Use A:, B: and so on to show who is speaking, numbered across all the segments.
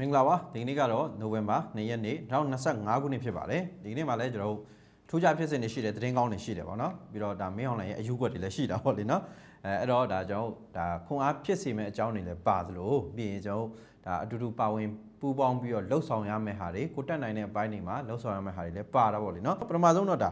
A: မင်္ဂလာပါဒီကနေ့ကတော့နိုဝင်ဘာ2ရက်နေ့2025ခုနှစ်ဖြစ်ပါတယ်ဒီကနေ့မှာလည်းကျွန်တော်တို့ထူးခြားဖြစ်စဉ်တွေရှိတယ်သတင်းကောင်းတွေရှိတယ်ပေါ့နော်ပြီးတော့ဒါမင်းအွန်လိုင်းရဲ့အယူကွက်တွေလည်းရှိတာပေါ့လေနော်အဲအဲ့တော့ဒါကျွန်တော်တို့ဒါခွန်အားဖြစ်စေမဲ့အကြောင်းတွေလည်းပါသလိုပြီးရင်ကျွန်တော်တို့ဒါအတူတူပါဝင်ပူးပေါင်းပြီးတော့လှုပ်ဆောင်ရမယ့်ဟာတွေကိုတက်နိုင်တဲ့အပိုင်းတွေမှာလှုပ်ဆောင်ရမယ့်ဟာတွေလည်းပါတာပေါ့လေနော်ပထမဆုံးတော့ဒါ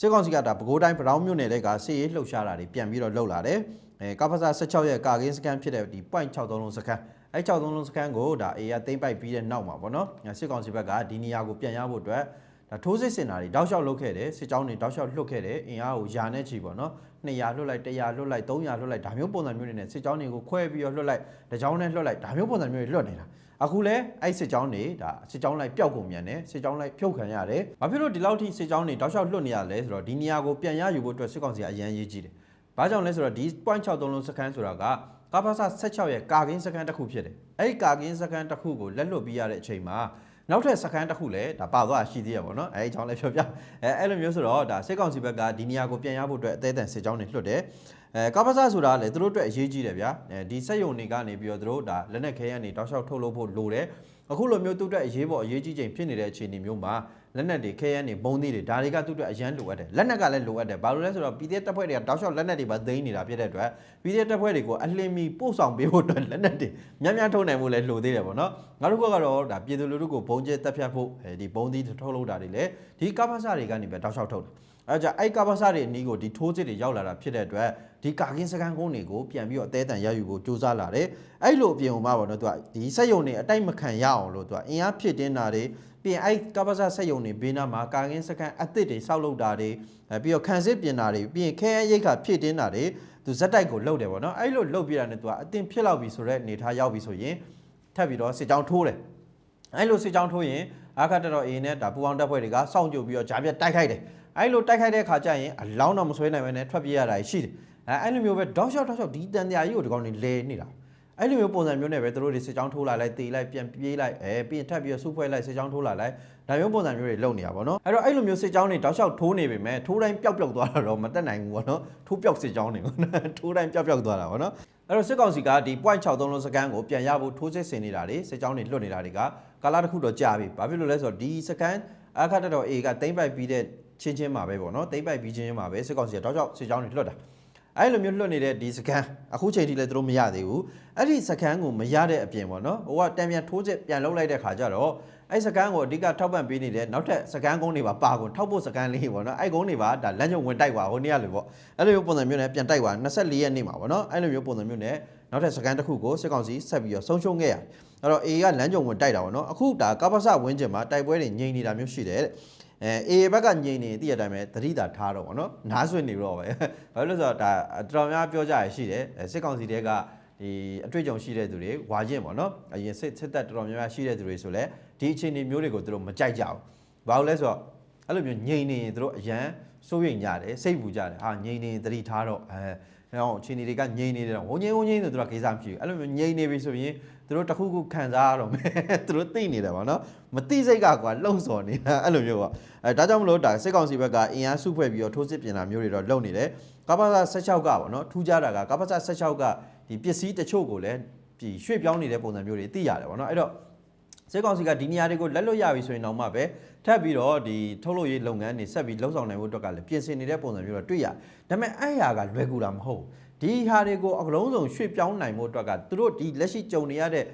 A: စစ်ကောင်စီကဒါပဲခူးတိုင်းဗရောင်းမြို့နယ်တဲ့ကစစ်ရေးလှုပ်ရှားတာတွေပြန်ပြီးတော့လှုပ်လာတယ်အဲကပ္ပစာ16ရဲ့ကာကင်းစကန်ဖြစ်တဲ့ဒီ point 63လုံးစကန် အဲ63လုံးစကန်ကိုဒါ A ရသိမ့်ပိုက်ပြီးတဲ့နောက်မှာပေါ့နော်စစ်ကောင်စီဘက်ကဒီနေရာကိုပြန်ရဖို့အတွက်ဒါထိုးစစ်စင်တာတွေတောက်လျှောက်လုပ်ခဲ့တယ်စစ်ကြောင်းတွေတောက်လျှောက်လွတ်ခဲ့တယ်အင်အားကိုယာနဲ့ချီပေါ့နော်200လွတ်လိုက်100လွတ်လိုက်300လွတ်လိုက်ဒါမျိုးပုံစံမျိုးတွေနဲ့စစ်ကြောင်းတွေကိုခွဲပြီးတော့လွတ်လိုက်တကြောင်းနဲ့လွတ်လိုက်ဒါမျိုးပုံစံမျိုးတွေလွတ်နေတာအခုလဲအဲ့စစ်ကြောင်းတွေဒါစစ်ကြောင်းလိုက်ပျောက်ကုန်မြန်တယ်စစ်ကြောင်းလိုက်ဖြုတ်ခံရတယ်ဘာဖြစ်လို့ဒီလောက်ထိစစ်ကြောင်းတွေတောက်လျှောက်လွတ်နေရလဲဆိုတော့ဒီနေရာကိုပြန်ရယူဖို့အတွက်စစ်ကောင်စီကအရန်ရေးကြည့်တယ်ဘာကြောင့်လဲဆိုတော့ဒီ point 63လုံးစကန်ဆိုတာက ကပ္ပစ16ရဲ့ကာကင်းစကန်တစ်ခုဖြစ်တယ်အဲ့ဒီကာကင်းစကန်တစ်ခုကိုလက်လွတ်ပြီးရတဲ့အချိန်မှာနောက်ထပ်စကန်တစ်ခုလည်းဒါပါသွားရှိသေးရပါတော့အဲအကြောင်းလည်းပြောပြအဲအဲ့လိုမျိုးဆိုတော့ဒါစစ်ကောင်စီဘက်ကဒီနေရာကိုပြန်ရဖို့အတွက်အသေးအံစစ်ကြောင်းတွေလွှတ်တယ်အဲကပ္ပစဆိုတာလည်းသူတို့အတွက်အရေးကြီးတယ်ဗျာအဲဒီစက်ယုံတွေကနေပြီးတော့သူတို့ဒါလက်နက်ခဲရန်တွေတောက်လျှောက်ထုတ်လုပ်ဖို့လိုတယ် အခုလိုမျိုးသူ့အတွက်အရေးပေါ်အရေးကြီးချိန်ဖြစ်နေတဲ့အခြေအနေမျိုးမှာလက်နက်တွေခဲရန်တွေဘုံသီးတွေဒါတွေကသူ့အတွက်အရန်လိုအပ်တယ်လက်နက်ကလည်းလိုအပ်တယ်ဘာလို့လဲဆိုတော့ PDF တပ်ဖွဲ့တွေကတောက်လျှောက်လက်နက်တွေပါသိမ်းနေတာဖြစ်တဲ့အတွက် PDF တပ်ဖွဲ့တွေကိုအလင်းမီပို့ဆောင်ပေးဖို့အတွက်လက်နက်တွေများများထုတ်နိုင်မှုလည်းလိုသေးတယ်ပေါ့နော်နောက်တစ်ခုကတော့ဒါပြည်သူလူထုကိုဘုံကျဲတပ်ဖြတ်ဖို့အဲဒီဘုံသီးထုတ်လုပ်တာတွေလည်းဒီကပ္ပစတွေကနေပဲတောက်လျှောက်ထုတ်တာ အဲကြအဲ့ကပ္ပစတွေအနီးကိုဒီထိုးစစ်တွေရောက်လာတာဖြစ်တဲ့အတွက်ဒီကာကင်းစကန်ကုန်းတွေကိုပြန်ပြီးတော့အသေးအံရယူဖို့စူးစမ်းလာတယ်အဲ့လိုအပြင်ဟိုမှာပေါ့နော်သူကဒီစက်ယုံတွေအတိုက်မခံရအောင်လို့သူကအင်အားဖြစ်တင်းတာတွေပြီးရင်အဲ့ကပ္ပစစက်ယုံတွေဘေးနားမှာကာကင်းစကန်အသစ်တွေစောက်လုပ်တာတွေပြီးတော့ခံစစ်ပြင်တာတွေပြီးရင်ခဲရိတ်ခါဖြစ်တင်းတာတွေသူဇက်တိုက်ကိုလှုပ်တယ်ပေါ့နော်အဲ့လိုလှုပ်ပြတာနဲ့သူကအတင်ဖြစ်လောက်ပြီဆိုတော့အနေထားရောက်ပြီဆိုရင်ထပ်ပြီးတော့စစ်ကြောင်းထိုးတယ်အဲ့လိုစစ်ကြောင်းထိုးရင်အခါတတော်အေနဲ့ဒါပူအောင်တပ်ဖွဲ့တွေကစောင့်ကြိုပြီးတော့ဂျာပြတ်တိုက်ခိုက်တယ် အဲ့လိုတိုက်ခိုက်တဲ့ခါကျရင်အလောင်းတော့မဆွဲနိုင်ဘဲနဲ့ထွက်ပြေးရတာရှိတယ်အဲအဲ့လိုမျိုးပဲတောက်လျှောက်တောက်လျှောက်ဒီတန်တရားကြီးကိုဒီကောင်နေလဲနေတာအဲ့လိုမျိုးပုံစံမျိုးနဲ့ပဲသူတို့တွေစစ်ကြောင်းထိုးလာလိုက်တေးလိုက်ပြန်ပြေးလိုက်အဲပြီးရင်ထပ်ပြီးတော့စုဖွဲ့လိုက်စစ်ကြောင်းထိုးလာလိုက်ဒါမျိုးပုံစံမျိုးတွေလုပ်နေတာပေါ့နော်အဲ့တော့အဲ့လိုမျိုးစစ်ကြောင်းတွေတောက်လျှောက်ထိုးနေပေမဲ့ထိုးတိုင်းပျောက်ပျောက်သွားတာတော့မတက်နိုင်ဘူးပေါ့နော်ထိုးပျောက်စစ်ကြောင်းတွေပေါ့နော်ထိုးတိုင်းပျောက်ပျောက်သွားတာပေါ့နော်အဲ့တော့စစ်ကောင်စီကဒီ point 63လုံးစကန်ကိုပြန်ရဖို့ထိုးစစ်ဆင်နေတာတွေစစ်ကြောင်းတွေလွတ်နေတာတွေကကာလတစ်ခုတော့ကြာပြီဘာဖြစ်လို့လဲဆိုတော့ဒီစကန်အခါတတော် A ကတိမ့်ပိုက်ပြီးတဲ့ ချင်းချင်းမှာပဲပေါ့နော်တိမ့်ပိုက်ပြီးချင်းချင်းမှာပဲစစ်ကောင်စီကတောက်လျှောက်စစ်ကြောင်းတွေလွတ်တာအဲ့လိုမျိုးလွတ်နေတဲ့ဒီစကန်အခုချိန်ထိလည်းသူတို့မရသေးဘူးအဲ့ဒီစကန်ကိုမရတဲ့အပြင်ပေါ့နော်ဟိုကတံပြန်ထိုးစစ်ပြန်လုပ်လိုက်တဲ့ခါကျတော့အဲ့စကန်ကိုအဓိကထောက်ပံ့ပေးနေတဲ့နောက်ထပ်စကန်ကုန်းတွေပါပါကုန်ထောက်ဖို့စကန်လေးပေါ့နော်အဲ့ကုန်းတွေပါဒါလမ်းကျုံဝင်တိုက်ပါဟိုနေ့ကလေပေါ့အဲ့လိုမျိုးပုံစံမျိုးနဲ့ပြန်တိုက်ပါ24ရက်နေ့မှာပေါ့နော်အဲ့လိုမျိုးပုံစံမျိုးနဲ့နောက်ထပ်စကန်တစ်ခုကိုစစ်ကောင်စီဆက်ပြီးတော့ဆုံးရှုံးခဲ့ရတယ်အဲ့တော့ A ကလမ်းကျုံဝင်တိုက်တာပေါ့နော်အခုဒါကပ္ပစဝင်းကျင်မှာတိုက်ပွဲတွေငြိမ်နေတာမျိုးရှိတယ်တဲ့ အဲအေဘက်ကညင်နေတည့်ရတိုင်းပဲသတိတာထားတော့ဗောနော်နားဆွနေတော့ပဲဘာလို့လဲဆိုတော့ဒါတော်တော်များပြောကြရရှိတယ်စစ်ကောင်စီတဲကဒီအတွေ့အကြုံရှိတဲ့သူတွေဝါကျင့်ဗောနော်အရင်စစ်စစ်တပ်တော်တော်များများရှိတဲ့သူတွေဆိုလဲဒီအခြေအနေမျိုးတွေကိုသူတို့မကြိုက်ကြဘူးဘာလို့လဲဆိုတော့အဲ့လိုမျိုးညင်နေရင်သူတို့အရန်စိုးရိမ်ကြတယ်စိတ်ပူကြတယ်ဟာညင်နေသတိထားတော့အဲ ဟောအခြေအနေတွေကငြိမ်နေတယ်တော့ဝငြိမ်ဝငြိမ်ဆိုသူတို့ကိစ္စမရှိဘူးအဲ့လိုမျိုးငြိမ်နေပြီဆိုရင်သူတို့တခုခုခံစားရတော့မယ်သူတို့သိနေတယ်ဗောနော်မသိစိတ်ကကွာလှုံ့ဆော်နေတာအဲ့လိုမျိုးပေါ့အဲဒါကြောင့်မလို့ဒါစစ်ကောင်စီဘက်ကအင်အားစုဖွဲ့ပြီးတော့ထိုးစစ်ပြင်တာမျိုးတွေတော့လုပ်နေတယ်ကပ္ပစ16ကဗောနော်ထူးခြားတာကကပ္ပစ16ကဒီပစ္စည်းတချို့ကိုလည်းဒီရွှေ့ပြောင်းနေတဲ့ပုံစံမျိုးတွေသိရတယ်ဗောနော်အဲ့တော့ စစ်ကောင်စီကဒီနေရာတွေကိုလက်လွတ်ရပြီဆိုရင်တော့မှပဲထပ်ပြီးတော့ဒီထုတ်လုပ်ရေးလုပ်ငန်းတွေဆက်ပြီးလှုပ်ဆောင်နိုင်ဖို့အတွက်ကလည်းပြင်ဆင်နေတဲ့ပုံစံမျိုးတော့တွေ့ရဒါပေမဲ့အဲ့ဟာကလွယ်ကူတာမဟုတ်ဒီဟာတွေကိုအကလုံးစုံရွှေ့ပြောင်းနိုင်ဖို့အတွက်ကသူတို့ဒီလက်ရှိကြုံနေရတဲ့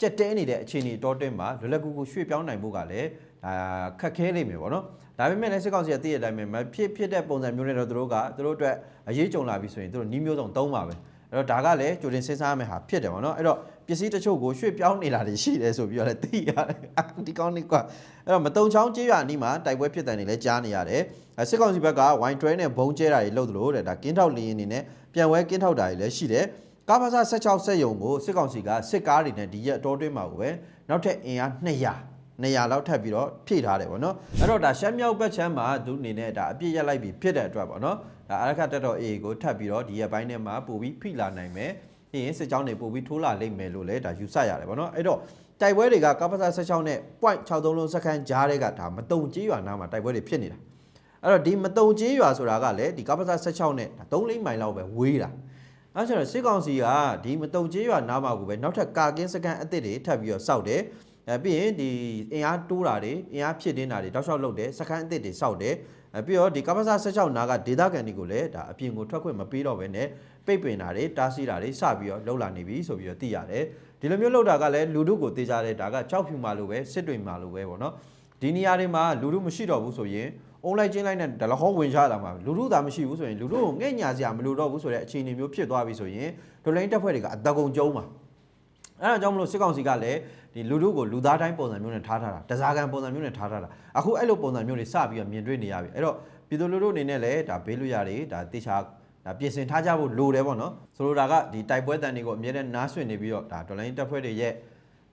A: ကြက်တဲနေတဲ့အခြေအနေတောတင်းမှာလွယ်လွယ်ကူကူရွှေ့ပြောင်းနိုင်ဖို့ကလည်းအာခက်ခဲလိမ့်မယ်ပေါ့နော်ဒါပေမဲ့လည်းစစ်ကောင်စီကသိရတဲ့အတိုင်းပဲမဖြစ်ဖြစ်တဲ့ပုံစံမျိုးနဲ့တော့သူတို့ကသူတို့အတွက်အရေးကြုံလာပြီဆိုရင်သူတို့နှီးမျိုးစုံသုံးပါပဲအဲ့တော့ဒါကလည်းကြိုတင်စဉ်းစားရမယ့်ဟာဖြစ်တယ်ပေါ့နော်အဲ့တော့ ပစ္စည်းတချို့ကိုရွှေ့ပြောင်းနေတာတွေရှိတယ်ဆိုပြီးတော့လည်းသိရတယ်ဒီကောင်းနေကွာအဲ့တော့မတုံချောင်းကြေးရွာနီးမှာတိုက်ပွဲဖြစ်တယ်နေလဲကြားနေရတယ်စစ်ကောင်စီဘက်ကဝိုင်တွဲနဲ့ဘုံကျဲတာတွေလုပ်သလိုတဲ့ဒါကင်းထောက်လင်းနေနဲ့ပြန်ဝဲကင်းထောက်တာတွေလည်းရှိတယ်ကားပါစာ16ဆက်ယုံကိုစစ်ကောင်စီကစစ်ကားတွေနဲ့ဒီရက်အတော်တွင်းမှာကိုပဲနောက်ထပ်အင်အား200 200လောက်ထပ်ပြီးတော့ဖြည့်ထားတယ်ပေါ့နော်အဲ့တော့ဒါရှမ်းမြောက်ဘက်ချမ်းမှာသူအနေနဲ့ဒါအပြည့်ရက်လိုက်ပြီးဖြစ်တဲ့အတွက်ပေါ့နော်ဒါအရခတ်တက်တော် A ကိုထပ်ပြီးတော့ဒီရက်ပိုင်းထဲမှာပို့ပြီးဖိလာနိုင်မယ် ပြီးရင်စစ်ကြောင်းတွေပို့ပြီးထိုးလာလိမ့်မယ်လို့လည်းဒါယူဆရတယ်ပေါ့နော်အဲ့တော့တိုက်ပွဲတွေကကပ္ပစာ16နဲ့ point 63လုံးစက္ကန့်ကြားတဲ့ကဒါမတုံကြေးရွာနားမှာတိုက်ပွဲတွေဖြစ်နေတာအဲ့တော့ဒီမတုံကြေးရွာဆိုတာကလည်းဒီကပ္ပစာ16နဲ့3လိမ့်မိုင်လောက်ပဲဝေးတာအဲဆိုတော့စစ်ကောင်စီကဒီမတုံကြေးရွာနားမှာကိုပဲနောက်ထပ်ကာကင်းစကန်အစ်စ်တွေထပ်ပြီးတော့စောက်တယ်အဲပြီးရင်ဒီအင်အားတိုးတာတွေအင်အားဖြစ်တင်းတာတွေတောက်လျှောက်လုပ်တယ်စခန်းအသစ်တွေစောက်တယ်အဲ ပြီးတော့ဒီကပ္ပစာ16နာကဒေတာကန်တွေကိုလည်းဒါအပြင်ကိုထွက်ခွင့်မပေးတော့ဘဲနဲ့ပိတ်ပင်တာတွေတားဆီးတာတွေစပြီးတော့လှုပ်လာနေပြီဆိုပြီးတော့သိရတယ်ဒီလိုမျိုးလှုပ်တာကလည်းလူတို့ကိုတေးကြတဲ့ဒါကကြောက်ဖြူမာလို့ပဲစစ်တွေမာလို့ပဲပေါ့နော်ဒီနေရာတွေမှာလူတို့မရှိတော့ဘူးဆိုရင်အွန်လိုင်းချင်းလိုက်နဲ့ဒလဟောဝင်ရှားလာမှာလူတို့သာမရှိဘူးဆိုရင်လူတို့ကိုငဲ့ညာစရာမလိုတော့ဘူးဆိုတဲ့အခြေအနေမျိုးဖြစ်သွားပြီဆိုရင်ဒလိုင်းတက်ဖွဲ့တွေကအတကုံကျုံးမှာ အဲ့ဒါကြောင့်မလို့စစ်ကောင်စီကလည်းဒီလူတို့ကိုလူသားတိုင်းပုံစံမျိုးနဲ့ထားထားတာတစားကန်ပုံစံမျိုးနဲ့ထားထားတာအခုအဲ့လိုပုံစံမျိုးတွေစပြီးတော့မြင်တွေ့နေရပြီအဲ့တော့ပြည်သူလူထုအနေနဲ့လည်းဒါဘေးလွတ်ရတယ်ဒါတေချာဒါပြင်ဆင်ထားကြဖို့လိုတယ်ပေါ့နော်ဆိုလိုတာကဒီတိုက်ပွဲတန်တွေကိုအမြဲတမ်းနားဆွင့်နေပြီးတော့ဒါဒေါ်လာရင်းတပ်ဖွဲ့တွေရဲ့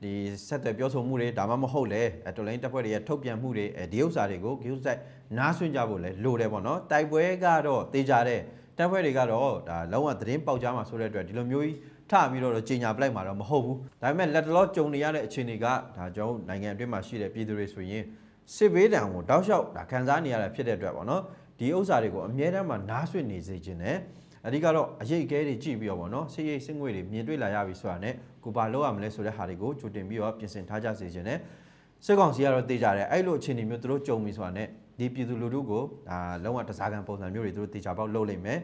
A: ဒီဆက်သွယ်ပြောဆိုမှုတွေဒါမှမဟုတ်လေအဲဒေါ်လာရင်းတပ်ဖွဲ့တွေရဲ့ထုတ်ပြန်မှုတွေအဲဒီဥစ္စာတွေကိုဂိူးဆိုင်နားဆွင့်ကြဖို့လည်းလိုတယ်ပေါ့နော်တိုက်ပွဲကတော့တေချာတဲ့တပ်ဖွဲ့တွေကတော့ဒါလုံးဝသတင်းပေါက်ကြားမှာဆိုတဲ့အတွက်ဒီလိုမျိုးကြီး ထပြီးတော့ကြီးညာပလိုက်မှာတော့မဟုတ်ဘူးဒါပေမဲ့လက်တလောကြုံနေရတဲ့အခြေအနေကဒါကျွန်တော်တို့နိုင်ငံအတွင်းမှာရှိတဲ့ပြည်သူတွေဆိုရင်စစ်ဘေးဒဏ်ကိုတောက်လျှောက်ဒါခံစားနေရတာဖြစ်တဲ့အတွက်ပေါ့နော်ဒီဥစ္စာတွေကိုအမြဲတမ်းမှနားဆွင့်နေစေခြင်းနဲ့အဓိကတော့အရေးအကဲတွေကြည့်ပြီးတော့ပေါ့နော်စစ်ရေးစစ်ငွေတွေမြင်တွေ့လာရပြီဆိုတာနဲ့ကိုပါလောက်ရမလဲဆိုတဲ့ဟာတွေကိုကြိုတင်ပြီးတော့ပြင်ဆင်ထားကြစေခြင်းနဲ့စစ်ကောင်စီကတော့တေးကြတယ်အဲ့လိုအခြေအနေမျိုးသူတို့ကြုံပြီဆိုတာနဲ့ဒီပြည်သူလူထုကိုဒါလုံးဝတစားကန်ပုံစံမျိုးတွေသူတို့တေချာပေါက်လုပ်လိမ့်မယ်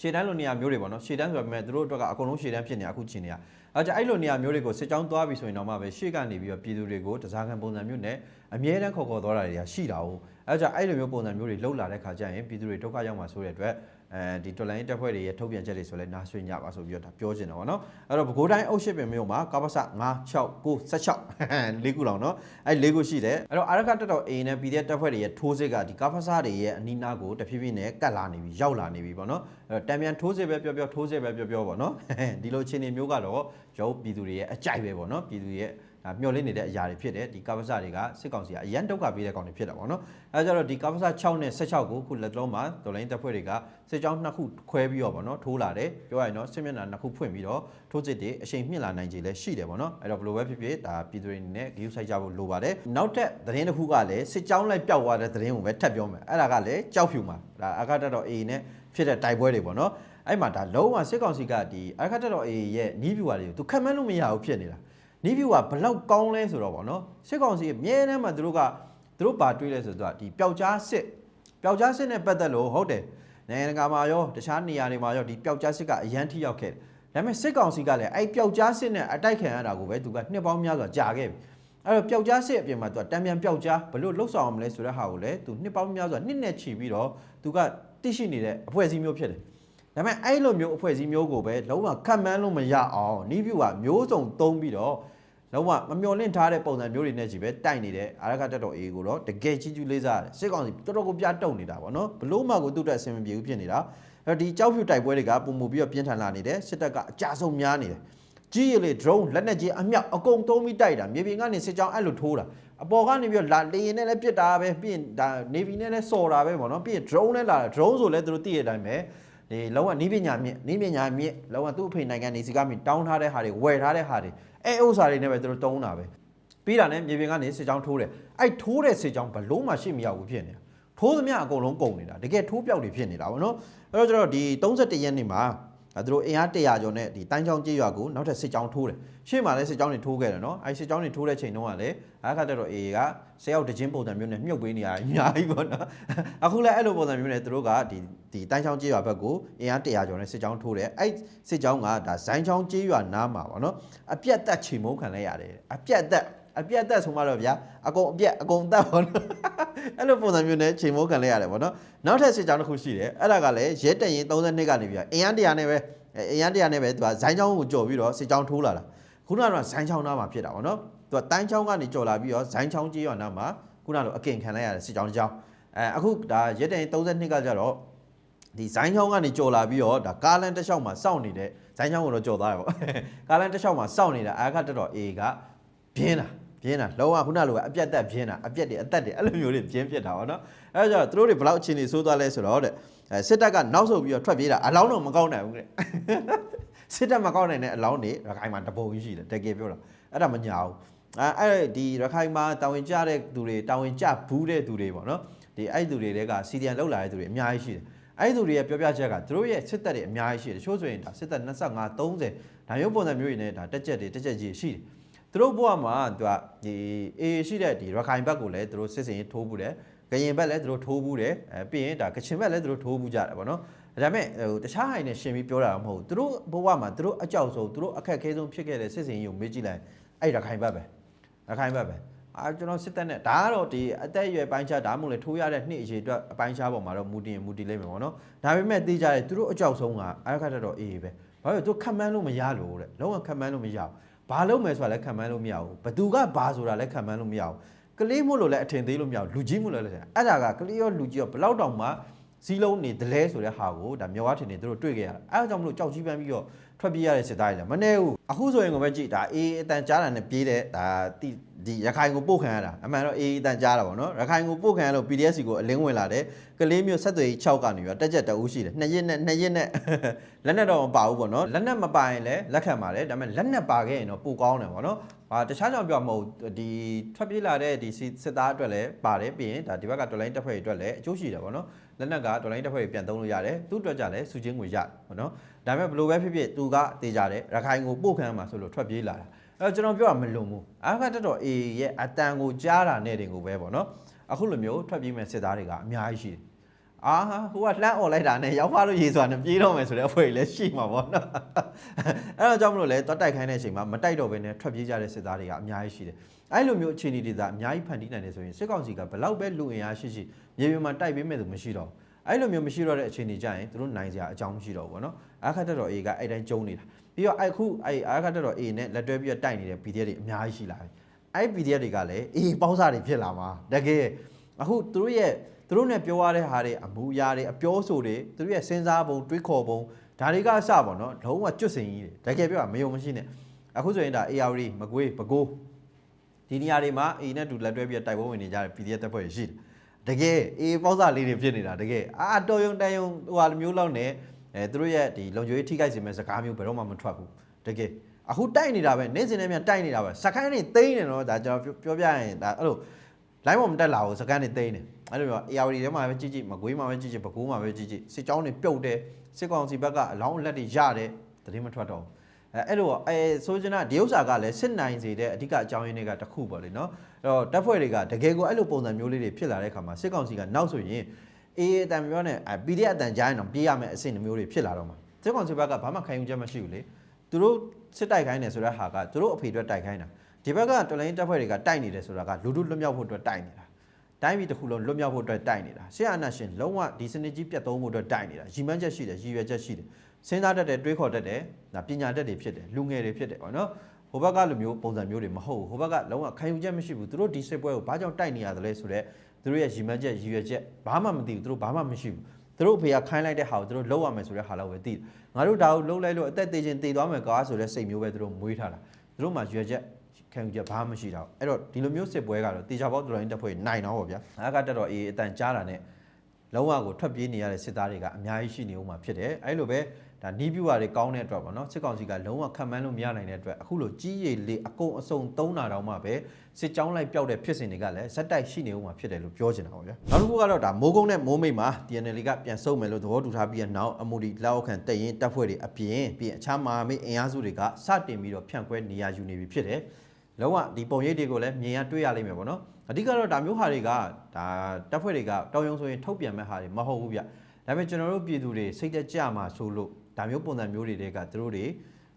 A: ရှေ့တန်းလိုနေရာမျိုးတွေပေါ့နော်ရှေ့တန်းဆိုပေမဲ့သူတို့အတွက်ကအကုန်လုံးရှေ့တန်းဖြစ်နေအခုချင်းနေရအဲကြအဲ့လိုနေရာမျိုးတွေကိုစစ်ကြောင်းသွားပြီဆိုရင်တော့မှပဲရှေ့ကနေပြီးတော့ပြည်သူတွေကိုတစားခံပုံစံမျိုးနဲ့အမြဲတမ်းခေါ်ခေါ်သွားတာတွေကရှိတာ哦အဲကြအဲ့လိုမျိုးပုံစံမျိုးတွေလှုပ်လာတဲ့ခါကျရင်ပြည်သူတွေဒုက္ခရောက်မှာဆိုတဲ့အတွက် အဲဒီတော်လိုင်းတက်ဖွဲ့တွေရဲ့ထုတ်ပြန်ချက်တွေဆိုလဲနားဆွေးညပါဆိုပြီးတော့ဒါပြောချင်တယ်ပေါ့နော်အဲ့တော့ပဲခူးတိုင်းအုပ်ရှစ်ပင်မြို့မှာကပ္ပစ9 6 9 16လေးခုလောက်နော်အဲ့လေးခုရှိတယ်အဲ့တော့အာရခတက်တော် A နဲ့ PDF တက်ဖွဲ့တွေရဲ့ထိုးစစ်ကဒီကပ္ပစတွေရဲ့အနီးနားကိုတဖြည်းဖြည်းနဲ့ကတ်လာနေပြီရောက်လာနေပြီပေါ့နော်အဲ့တော့တံပြန်ထိုးစစ်ပဲပြောပြောထိုးစစ်ပဲပြောပြောပေါ့နော်ဒီလိုအခြေအနေမျိုးကတော့ရုပ်ပြည်သူတွေရဲ့အကြိုက်ပဲပေါ့နော်ပြည်သူရဲ့ ဒါမျောလင့်နေတဲ့အရာတွေဖြစ်တယ်ဒီကပ္ပစတွေကစစ်ကောင်စီကအရန်ဒုက္ခပေးတဲ့ကောင်တွေဖြစ်တာပေါ့နော်အဲကြတော့ဒီကပ္ပစ6နဲ့16ကိုခုလက်လုံးမှာဒေါ်လိုင်းတပ်ဖွဲ့တွေကစစ်ကြောင်းနှစ်ခုခွဲပြီးတော့ပေါ့နော်ထိုးလာတယ်ပြောရရင်တော့စစ်မျက်နှာနှစ်ခုဖွင့်ပြီးတော့ထိုးစစ်တွေအချိန်မြင့်လာနိုင်ခြေလည်းရှိတယ်ပေါ့နော်အဲတော့ဘယ်လိုပဲဖြစ်ဖြစ်ဒါပြည်သူတွေအနေနဲ့ဂရုစိုက်ကြဖို့လိုပါတယ်နောက်ထပ်သတင်းတစ်ခုကလည်းစစ်ကြောင်းလိုက်ပျောက်သွားတဲ့သတင်းကိုပဲထပ်ပြောမယ်အဲ့ဒါကလည်းကြောက်ဖြူမှာဒါအကတက်တော် A နဲ့ဖြစ်တဲ့တိုက်ပွဲတွေပေါ့နော်အဲ့မှာဒါလုံးဝစစ်ကောင်စီကဒီအကတက်တော် A ရဲ့နီးဗျူဟာတွေကိုသူခက်မှန်းလို့မရဘူးဖြစ်နေတာ နီးဗျူကဘလောက်ကောင်းလဲဆိုတော့ဗောနော်စစ်ကောင်စီအမြဲတမ်းမှသူတို့ကသူတို့ဘာတွေးလဲဆိုတော့ဒီပျောက်ကြားစစ်ပျောက်ကြားစစ်နဲ့ပတ်သက်လို့ဟုတ်တယ်နိုင်ငံတကာမှာရောတခြားနေရာတွေမှာရောဒီပျောက်ကြားစစ်ကအရန်ထိရောက်ခဲ့တယ်ဒါပေမဲ့စစ်ကောင်စီကလည်းအဲ့ပျောက်ကြားစစ်နဲ့အတိုက်ခံရတာကိုပဲသူကနှစ်ပေါင်းများစွာကြာခဲ့ပြီအဲ့တော့ပျောက်ကြားစစ်အပြင်မှာသူကတံပြန်ပျောက်ကြားဘလို့လှုပ်ဆောင်အောင်မလဲဆိုတဲ့ဟာကိုလည်းသူနှစ်ပေါင်းများစွာနှစ်နဲ့ချီပြီးတော့သူကသိရှိနေတဲ့အဖွဲ့အစည်းမျိုးဖြစ်တယ် ဒါပေမဲ့အဲ့လိုမျိုးအဖွဲ့အစည်းမျိုးကိုပဲလုံးဝခတ်မှန်းလို့မရအောင်နီးဗျူကမျိုးစုံသုံးပြီးတော့လုံးဝမမျော်လင့်ထားတဲ့ပုံစံမျိုးတွေနဲ့ကြီးပဲတိုက်နေတဲ့အာရခတက်တော်အေးကိုတော့တကယ်ကြီးကျူးလေးစားတယ်စစ်ကောင်စီတော်တော်ကိုပြတ်တုံနေတာပေါ့နော်ဘလို့မှကိုသူ့အတွက်အဆင်မပြေဘူးဖြစ်နေတာအဲ့တော့ဒီကြောက်ဖြူတိုက်ပွဲတွေကပုံမူပြီးတော့ပြင်းထန်လာနေတယ်စစ်တပ်ကအကြဆုံးများနေတယ်ကြီးရလေ drone လက်နက်ကြီးအမြောက်အကုန်သုံးပြီးတိုက်တာမြေပြင်ကနေစစ်ကြောင်းအဲ့လိုထိုးတာအပေါ်ကနေပြီးတော့လာလေရင်နဲ့လည်းပစ်တာပဲပြီးရင်ဒါ navy နဲ့လည်းစော်တာပဲပေါ့နော်ပြီးရင် drone နဲ့လာတာ drone ဆိုလည်းသူတို့သိရတဲ့အတိုင်းပဲ ဒီလောကနီးပညာမြင့်နီးပညာမြင့်လောကသူ့အဖေနိုင်ငံနေစီကမြင့်တောင်းထားတဲ့ဟာတွေဝယ်ထားတဲ့ဟာတွေအဲဥစ္စာတွေနဲ့ပဲသူတို့တုံးတာပဲပြီးတာနဲ့မြေပြင်ကနေစစ်ကြောင်းထိုးတယ်အဲ့ထိုးတဲ့စစ်ကြောင်းဘလုံးမှရှိမရဘူးဖြစ်နေတာထိုးသမျှအကုန်လုံးကုန်နေတာတကယ်ထိုးပြောက်တွေဖြစ်နေတာဗောနော်အဲ့တော့ကျတော့ဒီ31ရက်နေ့မှာ အဲသူတို့အင်အား100ကျော်နဲ့ဒီတိုင်းချောင်းကြေးရွာကိုနောက်ထပ်စစ်ကြောင်းထိုးတယ်ရှေ့မှာလည်းစစ်ကြောင်းတွေထိုးခဲ့တယ်နော်အဲစစ်ကြောင်းတွေထိုးတဲ့ချိန်တုန်းကလည်းအခါတက်တော့ AA ကဆဲရောက်တချင်းပုံစံမျိုးနဲ့မြုပ်ပေးနေရအများကြီးပေါ့နော်အခုလည်းအဲ့လိုပုံစံမျိုးနဲ့သူတို့ကဒီဒီတိုင်းချောင်းကြေးရွာဘက်ကိုအင်အား100ကျော်နဲ့စစ်ကြောင်းထိုးတယ်အဲ့စစ်ကြောင်းကဒါဇိုင်းချောင်းကြေးရွာနားမှာပေါ့နော်အပြက်တက်ချိန်မုန်းခံလိုက်ရတယ်အပြက်တက်အပြက်တက်ဆိုမှတော့ဗျာအကုန်အပြက်အကုန်တက်ပေါ့နော် အဲ့လိုပုံစံမျိုးနဲ့ချိန်မိုးခံလိုက်ရတယ်ပေါ့နော်နောက်ထပ်စစ်ကြောင်းတစ်ခုရှိတယ်အဲ့ဒါကလည်းရဲတက်ရင်32ကနေပြီးတော့အင်အား100နဲ့ပဲအဲအင်အား100နဲ့ပဲသူကဇိုင်းချောင်းကိုကြော်ပြီးတော့စစ်ကြောင်းထိုးလာတာခုနကတော့ဇိုင်းချောင်းနားမှာဖြစ်တာပေါ့နော်သူကတိုင်းချောင်းကနေကြော်လာပြီးတော့ဇိုင်းချောင်းကြေးရွာနားမှာခုနကတော့အကင်ခံလိုက်ရတဲ့စစ်ကြောင်းတစ်ကြောင်းအဲအခုဒါရဲတက်ရင်32ကကြတော့ဒီဇိုင်းချောင်းကနေကြော်လာပြီးတော့ဒါကားလန်တစ်လျှောက်မှာစောင့်နေတဲ့ဇိုင်းချောင်းကိုတော့ကြော်သွားရပေါ့ကားလန်တစ်လျှောက်မှာစောင့်နေတာအာခတ်တက်တော့ A ကပြင်းတာ ပြင်းတာလောကခုနလိုပဲအပြတ်တက်ပြင်းတာအပြက်တွေအသက်တွေအဲ့လိုမျိုးတွေပြင်းပြစ်တာပေါ့နော်အဲ့တော့သူတို့တွေဘယ်လောက်အခြေအနေဆိုးသွားလဲဆိုတော့တဲ့အဲစစ်တပ်ကနောက်ဆုတ်ပြီးတော့ထွက်ပြေးတာအလောင်းတော့မကောင်းနိုင်ဘူးတဲ့စစ်တပ်မကောင်းနိုင်တဲ့အလောင်းတွေရခိုင်မှာတပုံကြီးရှိတယ်တကယ်ပြောတာအဲ့ဒါမညာဘူးအဲအဲ့ဒီရခိုင်မှာတာဝန်ကျတဲ့သူတွေတာဝန်ကျဘူးတဲ့သူတွေပေါ့နော်ဒီအဲ့ဒီသူတွေတဲကစီဒီအန်လောက်လာတဲ့သူတွေအများကြီးရှိတယ်အဲ့ဒီသူတွေရဲ့ပြောပြချက်ကသူတို့ရဲ့စစ်တပ်တွေအများကြီးရှိတယ်တချို့ဆိုရင်ဒါစစ်တပ်25 30ဒါမျိုးပုံစံမျိုးတွေနဲ့ဒါတက်ချက်တွေတက်ချက်ကြီးရှိတယ် သူတို့ဘဝမှာသူကဒီအေရှိတဲ့ဒီရခိုင်ဘက်ကိုလည်းသူတို့စစ်စင်ရေးထိုးဘူးတယ်ကရင်ဘက်လည်းသူတို့ထိုးဘူးတယ်အဲပြီးရင်ဒါကချင်ဘက်လည်းသူတို့ထိုးဘူးကြတယ်ဗောနော်ဒါပေမဲ့ဟိုတခြားဟိုင်နဲ့ရှင်ပြီးပြောတာမဟုတ်ဘူးသူတို့ဘဝမှာသူတို့အကြောက်ဆုံးသူတို့အခက်အခဲဆုံးဖြစ်ခဲ့တဲ့စစ်စင်ရေးကိုမေးကြည့်လိုက်အဲ့ရခိုင်ဘက်ပဲရခိုင်ဘက်ပဲအာကျွန်တော်စစ်တပ်နဲ့ဒါကတော့ဒီအသက်အရွယ်ပိုင်းခြားဒါမှမဟုတ်လေထိုးရတဲ့နှစ်အရေအတွက်အပိုင်းခြားပေါ်မှာတော့မူတည်ရင်မူတည်လိမ့်မယ်ဗောနော်ဒါပေမဲ့သိကြတယ်သူတို့အကြောက်ဆုံးကအားခတ်တော့အေးပဲဘာလို့သူခံမှန်းလို့မရလို့တဲ့လုံးဝခံမှန်းလို့မရဘူး ဘာလုပ်မယ်ဆိုတာလည်းခံမှန်းလို့မရဘူးဘသူကဘာဆိုတာလည်းခံမှန်းလို့မရဘူးကလေးမို့လို့လည်းအထင်သေးလို့မရဘူးလူကြီးမို့လို့လည်းအဲ့ဒါကကလေးရောလူကြီးရောဘလောက်တောင်မှစီးလုံးနေဒလဲဆိုတဲ့ဟာကိုဒါမြော်ဝါထင်နေသူတို့တွေ့ခဲ့ရတာအဲ့ဒါကြောင့်မလို့ကြောက်ကြီးပန်းပြီးတော့ ထွက်ပြေးရတဲ့စစ်သားတွေလည်းမနေဘူးအခုဆိုရင်ကိုပဲကြည့်ဒါအေးအတန်ကြားတာနဲ့ပြေးတဲ့ဒါဒီဒီရခိုင်ကိုပို့ခံရတာအမှန်တော့အေးအတန်ကြားတာပေါ့နော်ရခိုင်ကိုပို့ခံရလို့ PDS ကိုအလင်းဝင်လာတယ်ကလေးမျိုးဆက်သွယ်ရေး6ကနေပြီးတော့တက်ချက်တအူးရှိတယ်နှစ်ရက်နဲ့နှစ်ရက်နဲ့လက်နဲ့တော့မပါဘူးပေါ့နော်လက်နဲ့မပါရင်လည်းလက်ခံပါတယ်ဒါပေမဲ့လက်နဲ့ပါခဲ့ရင်တော့ပိုကောင်းတယ်ပေါ့နော်ဟာတခြားကြောင့်ပြောမှာမဟုတ်ဘူးဒီထွက်ပြေးလာတဲ့ဒီစစ်သားအတွက်လည်းပါတယ်ပြီးရင်ဒါဒီဘက်ကတော်လိုင်းတက်ဖွဲ့တွေအတွက်လည်းအကျိုးရှိတယ်ပေါ့နော် လက်နက်ကတော်လိုင်းတက်ဖွဲ့တွေပြန်သုံးလို့ရတယ်သူ့အတွက်ကြလည်းစုချင်းငွေရတယ်ပေါ့နော်ဒါပေမဲ့ဘယ်လိုပဲဖြစ်ဖြစ်သူကတေးကြတယ်ရခိုင်ကိုပို့ခံမှာဆိုလို့ထွက်ပြေးလာတာအဲတော့ကျွန်တော်ပြောတာမလွန်ဘူးအားကတက်တော်အေရဲ့အတန်ကိုကြားတာနဲ့တင်ကိုပဲပေါ့နော်အခုလိုမျိုးထွက်ပြေးမဲ့စစ်သားတွေကအများကြီးရှိတယ်အာဟိုကလှမ်းអော်လိုက်တာနဲ့ရောက်ဖားလို့ရေစွာနဲ့ပြေးတော့မယ်ဆိုတဲ့အဖွဲ့ကြီးလည်းရှိမှာပေါ့နော်အဲ့တော့ကြောင့်မလို့လဲတွတ်တိုက်ခိုင်းတဲ့အချိန်မှာမတိုက်တော့ဘဲနဲ့ထွက်ပြေးကြတဲ့စစ်သားတွေကအများကြီးရှိတယ် အဲ့လိုမျိုးအခြေအနေတွေကအများကြီးဖန်တီးနိုင်တယ်ဆိုရင်စစ်ကောင်စီကဘလောက်ပဲလူအင်အားရှိရှိမြေပြင်မှာတိုက်ပေးမဲ့သူမရှိတော့အဲ့လိုမျိုးမရှိတော့တဲ့အခြေအနေကြရင်သူတို့နိုင်စရာအကြောင်းမရှိတော့ဘူးပေါ့နော်အခက်တက်တော် A ကအဲ့တိုင်းကျုံနေတာပြီးတော့အခုအဲ့အခက်တက်တော် A နဲ့လက်တွဲပြီးတော့တိုက်နေတဲ့ PDF တွေအများကြီးရှိလာပြီအဲ့ PDF တွေကလည်း A ပေါင်းစားတွေဖြစ်လာမှာတကယ်အခုသူတို့ရဲ့သူတို့နဲ့ပြောရတဲ့ဟာတွေအမူအရာတွေအပြောဆိုတွေသူတို့ရဲ့စဉ်းစားပုံတွေးခေါ်ပုံဒါတွေကအစပေါ့နော်လုံးဝကျွတ်စင်ကြီးတွေတကယ်ပြောတာမယုံမရှိနဲ့အခုဆိုရင်ဒါ AR မကွေးပကိုး ဒီနေရာတွေမှာ A နဲ့တူလက်တွဲပြီးတိုက်ပွဲဝင်နေကြတဲ့ PDF တပ်ဖွဲ့တွေရှိတယ်တကယ် A ပေါက်စားလေးတွေဖြစ်နေတာတကယ်အာတော်ယုံတန်ယုံဟိုဟာလိုမျိုးလောက်နဲ့အဲသူတို့ရဲ့ဒီလုံခြုံရေးထိခိုက်စေမဲ့စကားမျိုးဘယ်တော့မှမထွက်ဘူးတကယ်အခုတိုက်နေတာပဲနေ့စဉ်နဲ့မြန်တိုက်နေတာပဲစကိုင်းနေသိမ်းနေတော့ဒါကျွန်တော်ပြောပြရရင်ဒါအဲ့လို line ပေါ်မတက်လာဘူးစကန်နေသိမ်းတယ်အဲ့လိုမျိုး AR တွေထဲမှာပဲကြည့်ကြည့်မကွေးမှာပဲကြည့်ကြည့်ပကူးမှာပဲကြည့်ကြည့်စစ်ကြောင်းတွေပြုတ်တယ်စစ်ကောင်စီဘက်ကအလောင်းအလက်တွေရတယ်တတိမထွက်တော့ဘူး အဲအဲ့လိုအဲဆိုချင်တာဒီဥစ္စာကလည်းစစ်နိုင်စေတဲ့အဓိကအကြောင်းရင်းတွေကတစ်ခုပေါ့လေနော်အဲ့တော့တပ်ဖွဲ့တွေကတကယ်ကိုအဲ့လိုပုံစံမျိုးလေးတွေဖြစ်လာတဲ့အခါမှာစစ်ကောင်စီကနောက်ဆိုရင်အေးအတန်ပြောနေအဲ PDF အတန်ကြားရင်တော့ပြေးရမယ့်အဆင့်မျိုးတွေဖြစ်လာတော့မှာစစ်ကောင်စီဘက်ကဘာမှခံယူချက်မရှိဘူးလေသူတို့စစ်တိုက်ခိုင်းတယ်ဆိုတဲ့ဟာကသူတို့အဖေအတွက်တိုက်ခိုင်းတာဒီဘက်ကတော်လိုင်းတပ်ဖွဲ့တွေကတိုက်နေတယ်ဆိုတာကလူတို့လွတ်မြောက်ဖို့အတွက်တိုက်နေတာ တိုင်းပြည်တစ်ခုလုံးလွတ်မြောက်ဖို့အတွက်တိုက်နေတာဆရာအနတ်ရှင်လုံးဝဒီစနစ်ကြီးပြတ်သုံးဖို့အတွက်တိုက်နေတာရည်မှန်းချက်ရှိတယ်ရည်ရွယ်ချက်ရှိတယ်စဉ်းစားတတ်တယ်တွေးခေါ်တတ်တယ်ဒါပညာတတ်တွေဖြစ်တယ်လူငယ်တွေဖြစ်တယ်ပေါ့နော်ဟိုဘက်ကလူမျိုးပုံစံမျိုးတွေမဟုတ်ဘူးဟိုဘက်ကလုံးဝခံယူချက်မရှိဘူးသူတို့ဒီစစ်ပွဲကိုဘာကြောင့်တိုက်နေရတယ်လဲဆိုတော့သူတို့ရဲ့ရည်မှန်းချက်ရည်ရွယ်ချက်ဘာမှမသိဘူးသူတို့ဘာမှမရှိဘူးသူတို့အဖေကခိုင်းလိုက်တဲ့ဟာကိုသူတို့လုပ်ရမယ်ဆိုတဲ့ဟာလောက်ပဲသိတယ်ငါတို့ဒါကိုလုပ်လိုက်လို့အသက်သေးချင်းတည်သွားမယ်ကွာဆိုတဲ့စိတ်မျိုးပဲသူတို့မွေးထားတာသူတို့မှရွယ်ချက် ခံယူချက်ဘာမှမရှိတော့အဲ့တော့ဒီလိုမျိုးစစ်ပွဲကတော့တေချာပေါက်တော်ရင်တက်ဖွဲ့နိုင်တော့ဗောဗျာအားကတက်တော့အေးအတန်ကြားတာနဲ့လုံးဝကိုထွက်ပြေးနေရတဲ့စစ်သားတွေကအများကြီးရှိနေဦးမှာဖြစ်တယ်အဲ့လိုပဲဒါနီးပြူပါတွေကောင်းတဲ့အတွက်ပေါ့နော်စစ်ကောင်စီကလုံးဝခံမှန်းလို့မရနိုင်တဲ့အတွက်အခုလိုကြီးရည်လေးအကုန်အစုံသုံးတာတောင်မှပဲစစ်ကြောင်းလိုက်ပျောက်တဲ့ဖြစ်စဉ်တွေကလည်းဇက်တိုက်ရှိနေဦးမှာဖြစ်တယ်လို့ပြောချင်တာပေါ့ဗျာနောက်တစ်ခုကတော့ဒါမိုးကုန်းနဲ့မိုးမိတ်မှာ TNL ကပြန်ဆုတ်မယ်လို့သဘောတူထားပြီးတဲ့နောက်အမူဒီလက်အောက်ခံတက်ရင်တပ်ဖွဲ့တွေအပြင်ပြီးအခြားမဟာမိတ်အင်အားစုတွေကစတင်ပြီးတော့ဖြန့်ခွဲနေရာယူနေပြီဖြစ်တယ် လုံးဝဒီပုံရိပ်တွေကိုလည်းမြင်ရတွေ့ရလိမ့်မယ်ပေါ့နော်အဓိကတော့ဒါမျိုးဟာတွေကဒါတပ်ဖွဲ့တွေကတောင်းယုံဆိုရင်ထုတ်ပြန်မဲ့ဟာတွေမဟုတ်ဘူးဗျဒါပေမဲ့ကျွန်တော်တို့ပြည်သူတွေစိတ်သက်ကြမှာဆိုလို့ဒါမျိုးပုံစံမျိုးတွေတွေကသူတို့တွေ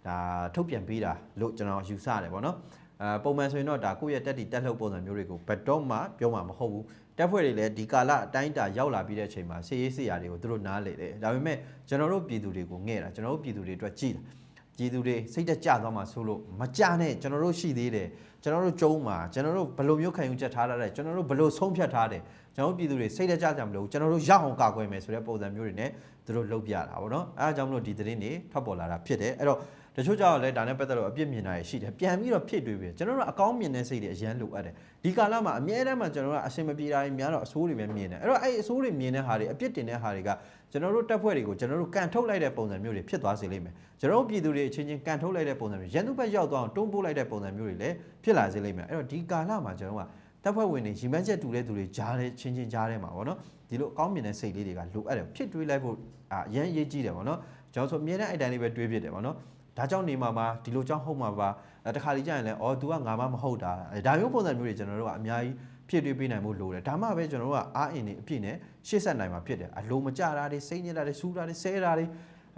A: ဒါထုတ်ပြန်ပေးတာလို့ကျွန်တော်ယူဆတယ်ပေါ့နော်အဲပုံမှန်ဆိုရင်တော့ဒါကိုယ့်ရဲ့တက်တီတက်လှုပ်ပုံစံမျိုးတွေကိုဘတ်တော့မှပြောမှာမဟုတ်ဘူးတက်ဖွဲ့တွေလည်းဒီကာလအတိုင်းအတာရောက်လာပြီးတဲ့အချိန်မှာစေရေးစေရာတွေကိုသူတို့နားလေတယ်ဒါပေမဲ့ကျွန်တော်တို့ပြည်သူတွေကိုငဲ့တာကျွန်တော်တို့ပြည်သူတွေအတွက်ကြည်တာ ပြည်သူတွေစိတ်တက်ကြသွားမှာဆိုလို့မကြနဲ့ကျွန်တော်တို့ရှိသေးတယ်ကျွန်တော်တို့ကျုံးမှာကျွန်တော်တို့ဘယ်လိုမျိုးခံယူချက်ထားရတဲ့ကျွန်တော်တို့ဘယ်လိုဆုံးဖြတ်ထားတယ်ကျွန်တော်တို့ပြည်သူတွေစိတ်တက်ကြကြမလို့ကျွန်တော်တို့ရအောင်ကာကွယ်မယ်ဆိုတဲ့ပုံစံမျိုးတွေနဲ့သူတို့လုပ်ပြတာဗောနော်အဲအကြောင်းမလို့ဒီသတင်းတွေထွက်ပေါ်လာတာဖြစ်တယ်အဲ့တော့ တချို့ကြောင့်လည်းဒါနဲ့ပတ်သက်လို့အပြစ်မြင်တာရှိတယ်ပြန်ပြီးတော့ဖြစ်တွေးပြီးကျွန်တော်တို့အကောင်းမြင်တဲ့စိတ်တွေအရန်လိုအပ်တယ်ဒီကာလမှာအမြဲတမ်းမှာကျွန်တော်တို့ကအဆင်မပြေတာတွေများတော့အဆိုးတွေပဲမြင်တယ်အဲ့တော့အဲ့အဆိုးတွေမြင်တဲ့ဟာတွေအပြစ်တင်တဲ့ဟာတွေကကျွန်တော်တို့တက်ဖွဲ့တွေကိုကျွန်တော်တို့ကန်ထုတ်လိုက်တဲ့ပုံစံမျိုးတွေဖြစ်သွားစေလိမ့်မယ်ကျွန်တော်တို့ပြည်သူတွေအချင်းချင်းကန်ထုတ်လိုက်တဲ့ပုံစံမျိုးရန်သူဘက်ရောက်သွားအောင်တွန်းပို့လိုက်တဲ့ပုံစံမျိုးတွေလည်းဖြစ်လာစေလိမ့်မယ်အဲ့တော့ဒီကာလမှာကျွန်တော်ကတပ်ဖွဲ့ဝင်တွေရီမန်းချက်တူတဲ့သူတွေကြားတဲ့ချင်းချင်းကြားထဲမှာပေါ့နော်ဒီလိုအကောင်းမြင်တဲ့စိတ်လေးတွေကလိုအပ်တယ်ဖြစ်တွေးလိုက်ဖို့အရန်အရေးကြီးတယ်ပေါ့နော်ကျွန်တော်ဆိုအမြဲတမ်းအဲ့တိုင်းလေးပဲတွေးဖြစ်တယ်ပေါ့နော် ဒါကြောင့်နေမှာပါဒီလိုကြောင့်ဟုတ်မှာပါအဲတခါလေကြာရင်လည်းအော် तू ကငါမှမဟုတ်တာအဲဒါမျိုးပုံစံမျိုးတွေကျွန်တော်တို့ကအများကြီးဖြစ်တွေးပေးနိုင်ဖို့လိုတယ်ဒါမှပဲကျွန်တော်တို့ကအားအင်နေအပြည့်နဲ့ရှေ့ဆက်နိုင်မှာဖြစ်တယ်အလိုမကြတာတွေစိတ်ညစ်တာတွေစူးတာတွေဆဲတာတွေ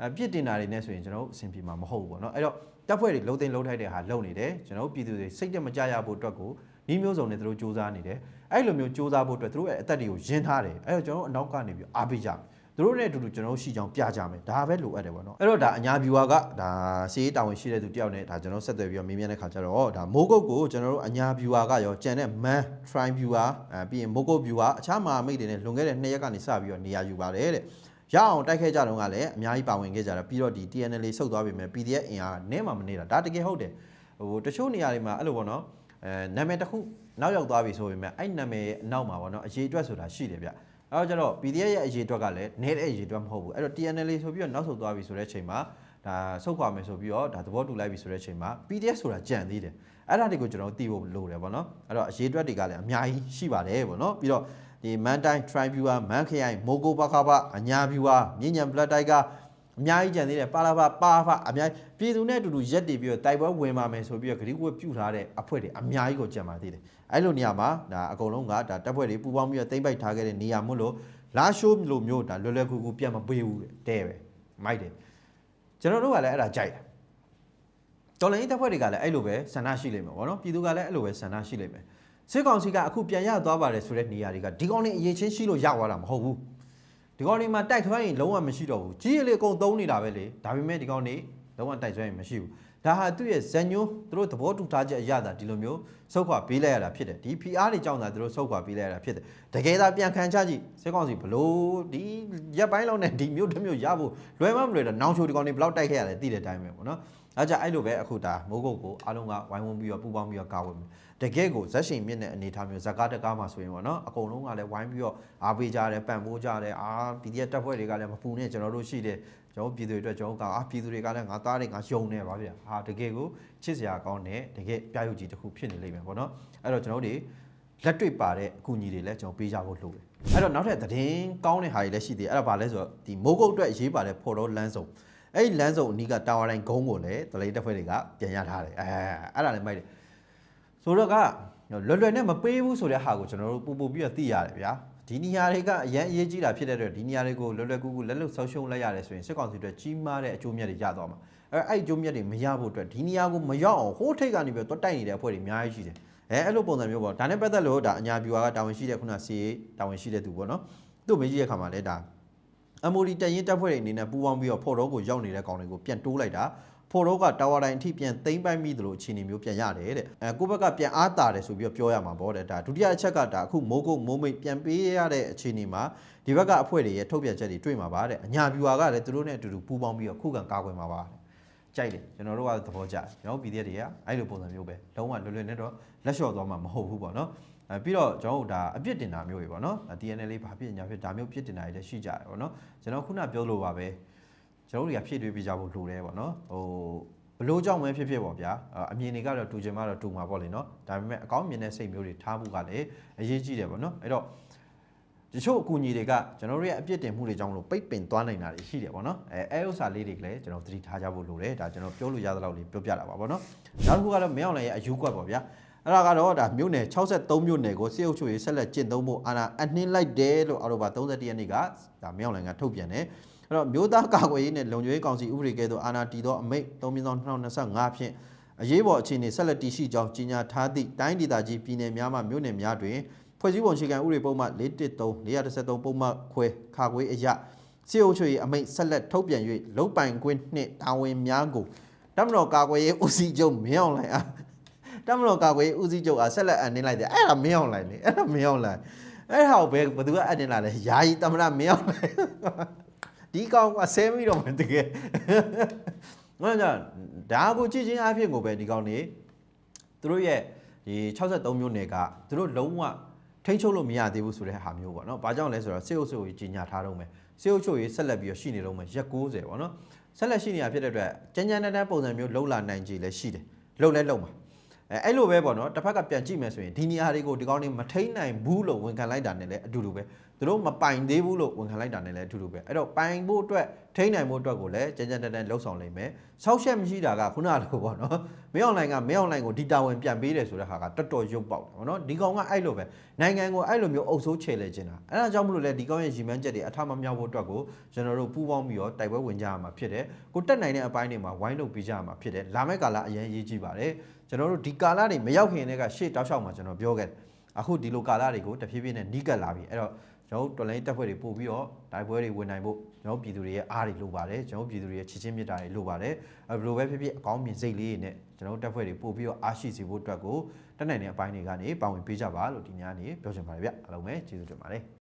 A: အပြစ်တင်တာတွေနဲ့ဆိုရင်ကျွန်တော်တို့အဆင်ပြေမှာမဟုတ်ဘူးပေါ့နော်အဲ့တော့တပ်ဖွဲ့တွေလုံးသိမ်းလုံးထိုက်တဲ့ဟာလုံနေတယ်ကျွန်တော်တို့ပြည်သူတွေစိတ်တက်မကြရဖို့အတွက်ကိုဤမျိုးစုံနဲ့သူတို့စူးစမ်းနေတယ်အဲ့လိုမျိုးစူးစမ်းဖို့အတွက်သူတို့ရဲ့အသက်တွေကိုယဉ်ထားတယ်အဲ့တော့ကျွန်တော်တို့အနောက်ကနေပြီးအားပေးကြမယ် သူတို့နဲ့အတူတူကျွန်တော်တို့ရှိကြောင်းပြကြမယ်ဒါပဲလိုအပ်တယ်ပေါ့နော်အဲ့တော့ဒါအညာဗျူဟာကဒါစီးရေးတာဝန်ရှိတဲ့သူတယောက်နဲ့ဒါကျွန်တော်ဆက်သွယ်ပြီးတော့မေးမြန်းတဲ့ခါကျတော့ဒါမိုးကုတ်ကိုကျွန်တော်တို့အညာဗျူဟာကရောကြံတဲ့ man try viewer အဲပြီးရင်မိုးကုတ် viewer အခြားမဟာမိတ်တွေနဲ့လွန်ခဲ့တဲ့2ရက်ကနေစပြီးတော့နေရာယူပါတယ်တဲ့ရအောင်တိုက်ခဲ့ကြတော့ကလည်းအများကြီးပါဝင်ခဲ့ကြတာပြီးတော့ဒီ TNL ဆုတ်သွားပြီမဲ့ PDF အင်အားနည်းမှမနေတာဒါတကယ်ဟုတ်တယ်ဟိုတချို့နေရာတွေမှာအဲ့လိုပေါ့နော်အဲနာမည်တစ်ခုနောက်ရောက်သွားပြီဆိုပေမဲ့အဲ့နာမည်အနောက်မှာပေါ့နော်အရေးအတွက်ဆိုတာရှိတယ်ဗျ အဲ့တော့ကျတော့ PDF ရဲ့အရေးအတွက်ကလည်းနည်းတဲ့အရေးအတွက်မဟုတ်ဘူးအဲ့တော့ TNL ဆိုပြီးတော့နောက်ဆုတ်သွားပြီဆိုတဲ့အချိန်မှာဒါဆုတ်ခွာမယ်ဆိုပြီးတော့ဒါသဘောတူလိုက်ပြီဆိုတဲ့အချိန်မှာ PDF ဆိုတာကြံသေးတယ်အဲ့ဒါတွေကိုကျွန်တော်သိဖို့လိုတယ်ပေါ့နော်အဲ့တော့အရေးအတွက်တွေကလည်းအများကြီးရှိပါတယ်ပေါ့နော်ပြီးတော့ဒီ man time try viewer man ခရိုင်မိုကိုဘခဘအညာ viewer မြင့်ညံ blood tiger အများကြီးကြံသေးတယ်ပါလာပါပါဖအများကြီးပြည်သူနဲ့အတူတူရက်တည်ပြီးတော့တိုက်ပွဲဝင်ပါမယ်ဆိုပြီးတော့ဂရိကွက်ပြုထားတဲ့အဖွဲ့တွေအများကြီးကိုကြံပါသေးတယ်အဲ့လိုနေရာမှာဒါအကုန်လုံးကဒါတပ်ဖွဲ့တွေပူပေါင်းပြီးတော့တိမ့်ပိုက်ထားခဲ့တဲ့နေရာမို့လို့လာရှိုးလိုမျိုးဒါလွယ်လွယ်ကူကူပြန်မပေးဘူးတဲ့ပဲမိုက်တယ်ကျွန်တော်တို့ကလည်းအဲ့ဒါကြိုက်တယ်တော်လိုင်းတပ်ဖွဲ့တွေကလည်းအဲ့လိုပဲဆန္ဒရှိလိမ့်မယ်ဗောနော်ပြည်သူကလည်းအဲ့လိုပဲဆန္ဒရှိလိမ့်မယ်စစ်ကောင်စီကအခုပြန်ရသွားပါတယ်ဆိုတဲ့နေရာတွေကဒီကောင်လေးအရေးချင်းရှိလို့ရသွားတာမဟုတ်ဘူး ဒီကောင်လေးမှာတိုက်ထွန်းရင်လုံးဝမရှိတော့ဘူးကြီးရလေအကုန်သုံးနေတာပဲလေဒါပေမဲ့ဒီကောင်လေးလုံးဝတိုက်ထွန်းရင်မရှိဘူးဒါဟာသူ့ရဲ့ဇန်ညိုးသူတို့သဘောတူထားချက်အရသာဒီလိုမျိုးစုတ်ခွာပေးလိုက်ရတာဖြစ်တယ်ဒီ PR တွေကြောင့်သာသူတို့စုတ်ခွာပေးလိုက်ရတာဖြစ်တယ်တကယ်သာပြန်ခံချကြည့်စစ်ကောင်စီဘလို့ဒီရက်ပိုင်းလောက်နဲ့ဒီမျိုးတစ်မျိုးရဖို့လွယ်မမလွယ်တော့နောင်ချိုဒီကောင်လေးဘလောက်တိုက်ခဲ့ရတယ်သိတဲ့အတိုင်းပဲပေါ့နော် အဲကြအဲ့လိုပဲအခုဒါမိုးကုတ်ကိုအားလုံးကဝိုင်းဝန်းပြီးတော့ပူပေါင်းပြီးတော့ကာဝယ်မယ်တကယ်ကိုဇက်ရှင်မြင့်တဲ့အနေအထားမျိုးဇက်ကားတကားမှာဆိုရင်ပေါ့နော်အကုန်လုံးကလည်းဝိုင်းပြီးတော့အားပေးကြတယ်ပံ့ပိုးကြတယ်အာ PDF တပ်ဖွဲ့တွေကလည်းမပူနဲ့ကျွန်တော်တို့ရှိတယ်ကျွန်တော်ပြည်သူတွေအတွက်ကျွန်တော်ကအာပြည်သူတွေကလည်းငါသားတွေငါယုံနေပါဗျာဟာတကယ်ကိုချစ်စရာကောင်းတဲ့တကယ်ပြရုပ်ကြီးတစ်ခုဖြစ်နေလိမ့်မယ်ပေါ့နော်အဲ့တော့ကျွန်တော်တို့တွေလက်တွေ့ပါတဲ့အကူအညီတွေလည်းကျွန်တော်ပေးကြဖို့လိုတယ်အဲ့တော့နောက်ထပ်သတင်းကောင်းတဲ့ဟာတွေလည်းရှိသေးတယ်အဲ့ဒါဘာလဲဆိုတော့ဒီမိုးကုတ်အတွက်ရေးပါတဲ့ဖော်တော့လမ်းစုံ အဲ့ဒီလမ်းစုံအနီးကတာဝါတိုင်းဂုံးကိုလည်းတလေးတက်ဖွဲ့တွေကပြန်ရထားတယ်အဲအဲ့ဒါလည်းမိုက်တယ်ဆိုတော့ကလွယ်လွယ်နဲ့မပေးဘူးဆိုတဲ့ဟာကိုကျွန်တော်တို့ပူပူပြီးတော့သိရတယ်ဗျာဒီနေရာတွေကအရန်အရေးကြီးတာဖြစ်တဲ့အတွက်ဒီနေရာတွေကိုလွယ်လွယ်ကူကူလက်လွတ်ဆောက်ရှုံးလိုက်ရတယ်ဆိုရင်စစ်ကောင်စီအတွက်ကြီးမားတဲ့အကျိုးမြတ်တွေရသွားမှာအဲအဲ့အကျိုးမြတ်တွေမရဖို့အတွက်ဒီနေရာကိုမရောက်အောင်ဟိုးထိတ်ကနေပြီးတော့တိုက်နေတဲ့အဖွဲ့တွေအများကြီးရှိတယ်အဲအဲ့လိုပုံစံမျိုးပေါ့ဒါနဲ့ပတ်သက်လို့ဒါအညာပြူကတာဝန်ရှိတဲ့ခုနစီတာဝန်ရှိတဲ့သူပေါ့နော်သူ့မေးကြည့်တဲ့ခါမှာလည်းဒါ MOD တရင်တပ်ဖွဲ့တွေအနေနဲ့ပူးပေါင်းပြီးတော့ဖော်တော့ကိုရောက်နေတဲ့ကောင်တွေကိုပြန်တိုးလိုက်တာဖော်တော့ကတာဝါတိုင်းအထိပြန်သိမ့်ပိုက်မိသလိုအခြေအနေမျိုးပြန်ရတယ်တဲ့အဲကိုဘက်ကပြန်အားတာတယ်ဆိုပြီးတော့ပြောရမှာပေါ့တဲ့ဒါဒုတိယအချက်ကဒါအခုမိုးကုတ်မိုးမိတ်ပြန်ပေးရတဲ့အခြေအနေမှာဒီဘက်ကအဖွဲ့တွေရဲ့ထုတ်ပြန်ချက်တွေတွေ့မှာပါတဲ့အညာပြူကလည်းသူတို့နဲ့အတူတူပူးပေါင်းပြီးတော့ခုခံကာကွယ်မှာပါတဲ့ကြိုက်တယ်ကျွန်တော်တို့ကသဘောကျတယ်ကျွန်တော်ပြည်သက်တွေကအဲ့လိုပုံစံမျိုးပဲလုံးဝလွယ်လွယ်နဲ့တော့လက်လျှော့သွားမှာမဟုတ်ဘူးပေါ့နော် အဲပြီးတော့ကျွန်တော်တို့ဒါအပြစ်တင်တာမျိုးတွေပေါ့နော် TNL လေးဘာဖြစ်ညာဖြစ်ဒါမျိုးပြစ်တင်တာတွေလည်းရှိကြတယ်ပေါ့နော်ကျွန်တော်ခုနပြောလို့ပါပဲကျွန်တော်တို့တွေကဖြည့်တွေးပြကြဖို့လိုတယ်ပေါ့နော်ဟိုဘလို့ကြောင့်ပဲဖြစ်ဖြစ်ပေါ့ဗျာအမြင်တွေကတော့တူချင်မှတော့တူမှာပေါ့လေနော်ဒါပေမဲ့အကောင်းမြင်တဲ့စိတ်မျိုးတွေထားဖို့ကလည်းအရေးကြီးတယ်ပေါ့နော်အဲ့တော့တချို့အကူအညီတွေကကျွန်တော်တို့ရဲ့အပြစ်တင်မှုတွေကြောင့်လို့ပိတ်ပင်သွားနိုင်တာတွေရှိတယ်ပေါ့နော်အဲအဲဥစ္စာလေးတွေလည်းကျွန်တော်သတိထားကြဖို့လိုတယ်ဒါကျွန်တော်ပြောလို့ရသလောက်လေးပြောပြတာပါပေါ့နော်နောက်တစ်ခုကတော့မင်းအောင်လည်းရဲ့အယူကွက်ပေါ့ဗျာ အဲ့ဒါကတော့ဒါမြို့နယ်63မြို့နယ်ကိုစစ်အုပ်ချုပ်ရေးဆက်လက်ကျင့်သုံးဖို့အာဏာအနှင်းလိုက်တယ်လို့အော်တိုဘာ31ရက်နေ့ကဒါမင်းအောင်လည်းကထုတ်ပြန်တယ်အဲ့တော့မြို့သားကာကွယ်ရေးနဲ့လုံခြုံရေးကောင်စီဥပဒေကဲ့သို့အာဏာတည်သောအမိန့်3/2025ဖြင့်အရေးပေါ်အခြေအနေဆက်လက်တည်ရှိကြောင်းကြေညာထားသည့်တိုင်းဒေသကြီးပြည်နယ်များမှမြို့နယ်များတွင်ဖွဲ့စည်းပုံအခြေခံဥပဒေပုံမှ413 413ပုံမှခွဲခါခွေးအရစစ်အုပ်ချုပ်ရေးအမိန့်ဆက်လက်ထုတ်ပြန်၍လုံပိုင်ခွင့်နှင့်တာဝန်များကိုတမတော်ကာကွယ်ရေးဦးစီးချုပ်မင်းအောင်လှိုင်အား တမတော်ကာကွယ်ဦးစီးချုပ်အားဆက်လက်အနှင်းလိုက်တယ်အဲ့ဒါမင်းအောင်လိုက်လေအဲ့ဒါမင်းအောင်လိုက်အဲ့ဟာကိုဘယ်ဘယ်သူကအနှင်းလာလဲယာယီတမရမင်းအောင်လိုက်ဒီကောင်ကဆဲမိတော့မှတကယ်ငါကဒါကိုကြည့်ချင်းအဖြစ်ကိုပဲဒီကောင်နေသူတို့ရဲ့ဒီ63မျိုးနယ်ကသူတို့လုံးဝထိန်းချုပ်လို့မရသေးဘူးဆိုတဲ့ဟာမျိုးပေါ့နော်။ဘာကြောင့်လဲဆိုတော့စေအုပ်စုကိုကြီးညာထားတော့မယ်။စေအုပ်စုရေးဆက်လက်ပြီးတော့ရှိနေတော့မယ်ရက်90ပေါ့နော်။ဆက်လက်ရှိနေတာဖြစ်တဲ့အတွက်ကြမ်းကြမ်းတမ်းတမ်းပုံစံမျိုးလှုပ်လာနိုင်ကြလည်းရှိတယ်။လှုပ်လဲလှုပ်မှာ။ အဲအဲ့လိုပဲပေါ့နော်။တစ်ဖက်ကပြန်ကြည့်မယ်ဆိုရင်ဒီနေရာတွေကိုဒီကောင်းနေမထိန်နိုင်ဘူးလို့ဝန်ခံလိုက်တာနဲ့လည်းအတူတူပဲ သူတို့မပိုင်သေးဘူးလို့ဝန်ခံလိုက်တာနဲ့လည်းအထူးတူပဲအဲ့တော့ပိုင်ဖို့အတွက်ထိန်းနိုင်ဖို့အတွက်ကိုလည်းကြမ်းကြမ်းတမ်းတမ်းလှုပ်ဆောင်နိုင်မယ်ဆောက်ရှက်မရှိတာကခုနကလိုပေါ့နော်မင်းအွန်လိုင်းကမင်းအွန်လိုင်းကိုဒီတာဝန်ပြန်ပေးတယ်ဆိုတဲ့ဟာကတော်တော်ရုပ်ပေါက်တယ်ပေါ့နော်ဒီကောင်ကအဲ့လိုပဲနိုင်ငံကိုအဲ့လိုမျိုးအုပ်စိုးချေလဲခြင်းတာအဲ့ဒါကြောင့်မလို့လဲဒီကောင်ရဲ့ရည်မှန်းချက်တွေအထမမြောက်ဖို့အတွက်ကိုကျွန်တော်တို့ပူးပေါင်းပြီးတော့တိုက်ပွဲဝင်ကြရမှာဖြစ်တယ်ကိုတက်နိုင်တဲ့အပိုင်းတွေမှာဝိုင်းလုပ်ပေးကြရမှာဖြစ်တယ်လာမယ့်ကာလအရင်ရေးကြည့်ပါတယ်ကျွန်တော်တို့ဒီကာလတွေမရောက်ခင်တည်းကရှေ့တောက်လျှောက်မှာကျွန်တော်ပြောခဲ့တယ်အခုဒီလိုကာလတွေကိုတဖြည်းဖြည်းနဲ့နီးကပ်လာပြီအဲ့တော့ ကျွန်တော်တို့တော်လိုင်းတက်ဖွဲ့တွေပို့ပြီးတော့တိုက်ပွဲတွေဝင်နိုင်ဖို့ကျွန်တော်တို့ပြည်သူတွေရဲ့အားတွေလိုပါတယ်ကျွန်တော်တို့ပြည်သူတွေရဲ့ချစ်ချင်းမြတ်တာတွေလိုပါတယ်အဲဘယ်လိုပဲဖြစ်ဖြစ်အကောင်းမြင်စိတ်လေးတွေနဲ့ကျွန်တော်တို့တက်ဖွဲ့တွေပို့ပြီးတော့အားရှိစေဖို့အတွက်ကိုတက်နိုင်တဲ့အပိုင်းတွေကနေပါဝင်ပေးကြပါလို့ဒီညနေပြောချင်ပါတယ်ဗျအားလုံးပဲကျေးဇူးတင်ပါတယ်